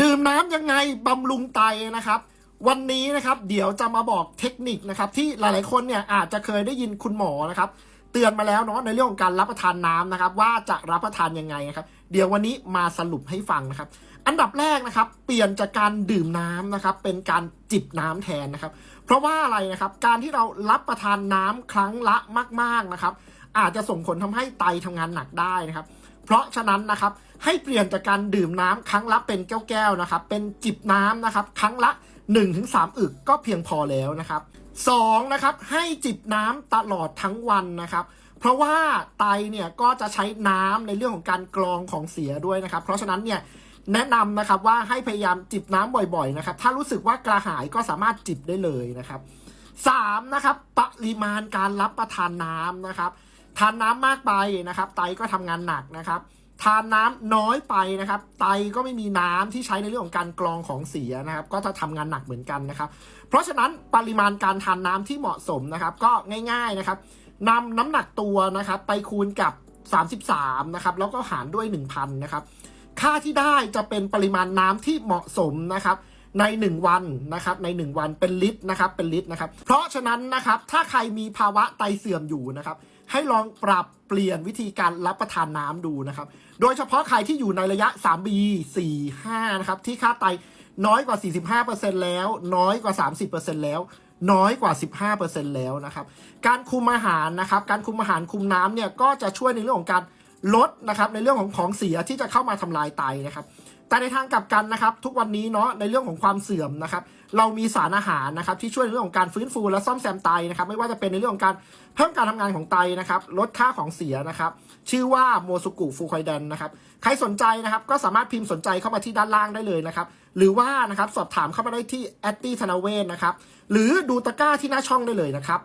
ดื่มน้ำยังไงบำรุงไตนะครับ วันนี้นะครับเดี๋ยวจะมาบอกเทคนิคนะครับ ที่หลายๆคนเนี่ยอาจจะเคยได้ยินคุณหมอนะครับ เตือนมาแล้วเนาะในเรื่องของการรับประทานน้ำนะครับ ว่าจะรับประทานยังไงนะครับ เดี๋ยววันนี้มาสรุปให้ฟังนะครับ อันดับแรกนะครับ เปลี่ยนจากการดื่มน้ำนะครับ เป็นการจิบน้ำแทนนะครับ เพราะว่าอะไรนะครับ การที่เรารับประทานน้ำครั้งละมาก ๆนะครับ อาจจะส่งผลทำให้ไตทำงานหนักได้นะครับ เพราะฉะนั้นนะครับให้เปลี่ยนจากการดื่มน้ำครั้งละเป็นแก้วๆนะครับ เป็นจิบน้ำนะครับ ครั้งละ 1-3 อึกก็เพียงพอแล้วนะครับสองนะครับให้จิบน้ำตลอดทั้งวันนะครับ เพราะว่าไตเนี่ยก็จะใช้น้ำในเรื่องของการกรองของเสียด้วยนะครับ เพราะฉะนั้นเนี่ยแนะนำนะครับว่าให้พยายามจิบน้ำบ่อยๆนะครับ ถ้ารู้สึกว่ากระหายก็สามารถจิบได้เลยนะครับสามนะครับปริมาณการรับประทานน้ำนะครับ ทานน้ำมากไปนะครับ ไตก็ทำงานหนักนะครับทานน้ำน้อยไปนะครับ ไตก็ไม่มีน้ำที่ใช้ในเรื่องของการกรองของเสียนะครับ ก็จะทำงานหนักเหมือนกันนะครับ เพราะฉะนั้นปริมาณการทานน้ำที่เหมาะสมนะครับ ก็ง่ายๆนะครับนำน้ำหนักตัวนะครับ ไปคูณกับ 33 นะครับ แล้วก็หารด้วย 1,000 นะครับ ค่าที่ได้จะเป็นปริมาณน้ำที่เหมาะสมนะครับ ใน 1 วันนะครับใน 1 วันเป็นลิตรนะครับเป็นลิตรนะครับ เพราะฉะนั้นนะครับถ้าใครมีภาวะไตเสื่อมอยู่นะครับให้ลองปรับเปลี่ยนวิธีการรับประทานน้ำดูนะครับ โดยเฉพาะใครที่อยู่ในระยะ 3B 4 5นะครับที่ค่าไตน้อยกว่า 45%แล้ว น้อยกว่า 30%แล้ว น้อยกว่า 15%แล้วนะครับ การคุมอาหารนะครับ การคุมอาหารคุมน้ำเนี่ยก็จะช่วยในเรื่องของการ ลดนะครับในเรื่องของของเสียที่จะเข้ามาทำลายไตนะครับ แต่ในทางกลับกันนะครับ ทุกวันนี้เนาะในเรื่องของความเสื่อมนะครับ เรามีสารอาหารนะครับ ที่ช่วยในเรื่องของการฟื้นฟูและซ่อมแซมไตนะครับ ไม่ว่าจะเป็นในเรื่องของการเพิ่มการทำงานของไตนะครับ ลดค่าของเสียนะครับ ชื่อว่าโมซุกุฟูไคเดนนะครับใครสนใจนะครับก็สามารถพิมพ์สนใจเข้ามาที่ด้านล่างได้เลยนะครับ หรือว่านะครับสอบถามเข้ามาได้ที่แอดดี้ธนาเวศนะครับ หรือดูตะกร้าที่หน้าช่องได้เลยนะครับ